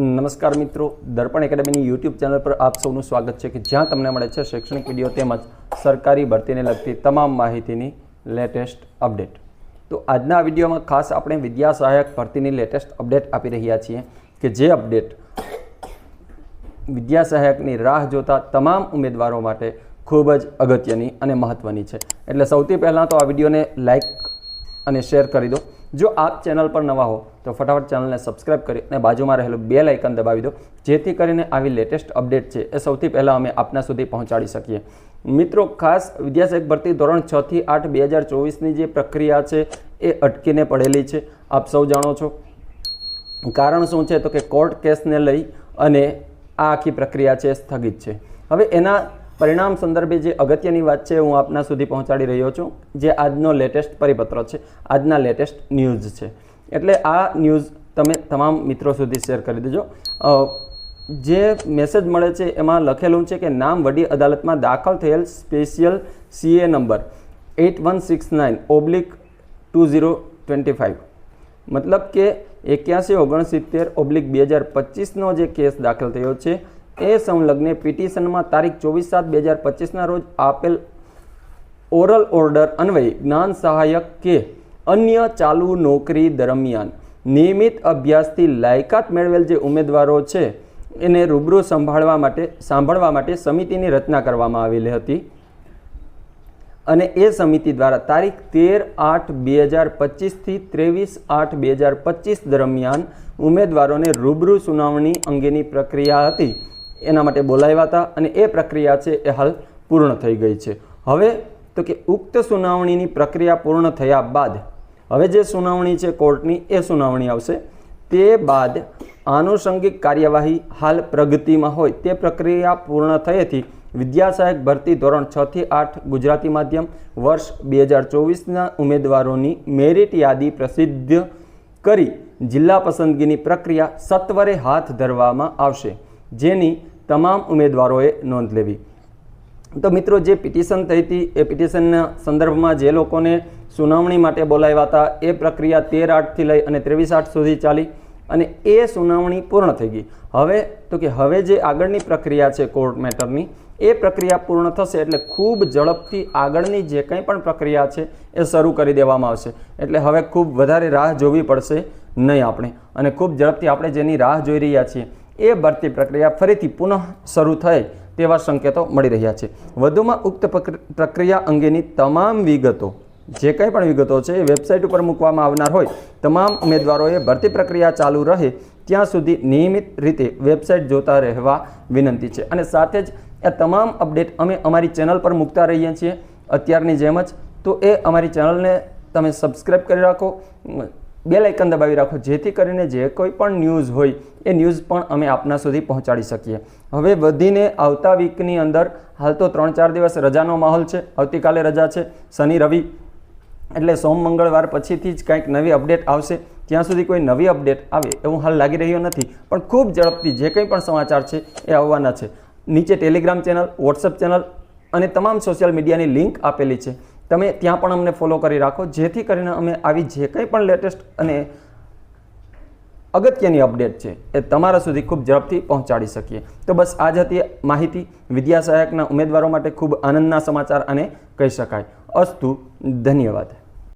નમસ્કાર મિત્રો, દર્પણ એકેડમીની YouTube channel પર આપ સૌનું સ્વાગત છે કે જ્યાં તમને મળે છે શૈક્ષણિક વીડિયો તેમજ સરકારી ભરતીને લગતી તમામ માહિતીની લેટેસ્ટ અપડેટ. તો આજના વિડીયોમાં ખાસ આપણે વિદ્યા સહાયક ભરતીની લેટેસ્ટ અપડેટ આપી રહ્યા છીએ કે જે અપડેટ વિદ્યા સહાયકની રાહ જોતા તમામ ઉમેદવારો માટે ખૂબ જ અગત્યની અને મહત્ત્વની છે. એટલે સૌથી પહેલાં તો આ વિડીયોને લાઇક અને શેર કરી દો. જો આપ ચેનલ પર નવા હો, તો ફટાફટ ચેનલને સબસ્ક્રાઇબ કરી અને બાજુમાં રહેલું બે લાઇકન દબાવી દો, જેથી કરીને આવી લેટેસ્ટ અપડેટ છે એ સૌથી પહેલાં અમે આપના સુધી પહોંચાડી શકીએ. મિત્રો, ખાસ વિદ્યાસહાયક ભરતી ધોરણ છ થી આઠ બે હજાર ચોવીસની જે પ્રક્રિયા છે એ અટકીને પડેલી છે. આપ સૌ જાણો છો. કારણ શું છે? તો કે કોર્ટ કેસને લઈ અને આ આખી પ્રક્રિયા છે સ્થગિત છે. હવે એના પરિણામ સંદર્ભે જે અગત્યની વાત છે, હું આપના સુધી પહોંચાડી રહ્યો છું. જે આજનો લેટેસ્ટ પરિપત્ર છે. આજના લેટેસ્ટ ન્યૂઝ છે. એટલે આ ન્યૂઝ તમે તમામ મિત્રો સુધી શેર કરી દેજો. જે મેસેજ મળે છે, એમાં લખેલું છે કે નામ વડી અદાલતમાં દાખલ થયેલ special CA number eight one six nine oblique two zero twenty five મતલબ કે એક્યાસી ઓગણસિત્તેર ઓબ્લિક બે હજાર પચીસનો જે કેસ દાખલ થયો છે એ સંલગ્ને પિટિશનમાં તારીખ ચોવીસ સાત બે હજાર પચીસના રોજ આપેલ ઓરલ ઓર્ડર અન્વયે જ્ઞાન સહાયક કે અન્ય ચાલુ નોકરી દરમિયાન નિયમિત અભ્યાસથી લાયકાત મેળવેલ જે ઉમેદવારો છે, એને રૂબરૂ સંભાળવા માટે, સાંભળવા માટે સમિતિની રચના કરવામાં આવેલી હતી. અને એ સમિતિ દ્વારા તારીખ તેર આઠ બે હજાર પચીસથી ત્રેવીસ આઠ બે હજાર પચીસ દરમિયાન ઉમેદવારોને રૂબરૂ સુનાવણી અંગેની પ્રક્રિયા હતી. એના માટે બોલાવ્યા હતા અને એ પ્રક્રિયા છે એ હાલ પૂર્ણ થઈ ગઈ છે. હવે તો કે ઉક્ત સુનાવણીની પ્રક્રિયા પૂર્ણ થયા બાદ, હવે જે સુનાવણી છે કોર્ટની એ સુનાવણી આવશે. તે બાદ આનુષંગિક કાર્યવાહી હાલ પ્રગતિમાં હોય તે પ્રક્રિયા પૂર્ણ થયેથી વિદ્યાસહાયક ભરતી ધોરણ છ થી આઠ ગુજરાતી માધ્યમ વર્ષ બે હજાર ચોવીસના ઉમેદવારોની મેરિટ યાદી પ્રસિદ્ધ કરી જિલ્લા પસંદગીની પ્રક્રિયા સત્વરે હાથ ધરવામાં આવશે. જેની તમામ ઉમેદવારોએ નોંધ લેવી. તો મિત્રો, જે પિટિશન થઈ હતી, એ પિટિશનના સંદર્ભમાં જે લોકોને સુનાવણી માટે બોલાવ્યા હતા, એ પ્રક્રિયા તેર આઠથી લઈ અને ત્રેવીસ આઠ સુધી ચાલી અને એ સુનાવણી પૂર્ણ થઈ ગઈ. હવે, તો કે હવે જે આગળની પ્રક્રિયા છે કોર્ટ મેટરની, એ પ્રક્રિયા પૂર્ણ થશે એટલે ખૂબ ઝડપથી આગળની જે કંઈ પણ પ્રક્રિયા છે, એ શરૂ કરી દેવામાં આવશે. એટલે હવે ખૂબ વધારે રાહ જોવી પડશે નહીં આપણે. અને ખૂબ ઝડપથી આપણે જેની રાહ જોઈ રહ્યા છીએ એ ભરતી પ્રક્રિયા ફરીથી પુનઃ શરૂ થાય તેવા સંકેતો મળી રહ્યા છે. વધુમાં ઉક્ત પ્રક્ર- પ્રક્રિયા અંગેની તમામ વિગતો, જે કંઈ પણ વિગતો છે એ વેબસાઇટ ઉપર મૂકવામાં આવનાર હોય, તમામ ઉમેદવારોએ ભરતી પ્રક્રિયા ચાલુ રહે ત્યાં સુધી નિયમિત રીતે વેબસાઇટ જોતા રહેવા વિનંતી છે. અને સાથે જ આ તમામ અપડેટ અમે અમારી ચેનલ પર મૂકતા રહીએ છીએ. અત્યારની જેમ જ તો એ અમારી ચેનલને તમે સબસ્ક્રાઈબ કરી રાખો. બે આઇકન દબાવી રાખો, જેથી કરીને જે કોઈ પણ ન્યૂઝ હોય, એ ન્યૂઝ પણ અમે આપના સુધી પહોંચાડી શકીએ. હવે વધીને આવતા વીકની અંદર, હાલ તો ત્રણ ચાર દિવસ રજાનો માહોલ છે, આવતીકાલે રજા છે, શનિ, રવિ, એટલે સોમ, મંગળવાર પછીથી જ કંઈક નવી અપડેટ આવશે. ત્યાં સુધી કોઈ નવી અપડેટ આવે એવું હાલ લાગી રહ્યો નથી, પણ ખૂબ ઝડપથી જે કંઈ પણ સમાચાર છે, એ આવવાના છે. નીચે ટેલિગ્રામ ચેનલ વોટ્સઅપ ચેનલ અને તમામ સોશિયલ મીડિયાની લિંક આપેલી છે. તમે ત્યાં પણ અમને ફોલો કરી રાખો. જેથી કરીને અમે આવી જે કંઈ પણ લેટેસ્ટ અને અગત્યની અપડેટ છે, એ તમારા સુધી ખૂબ ઝડપથી પહોંચાડી શકીએ. તો બસ આજ હતી માહિતી. વિદ્યા સહાયકના ઉમેદવારો માટે ખૂબ આનંદના સમાચાર અને કહી શકાય. અસ્તુ, ધન્યવાદ.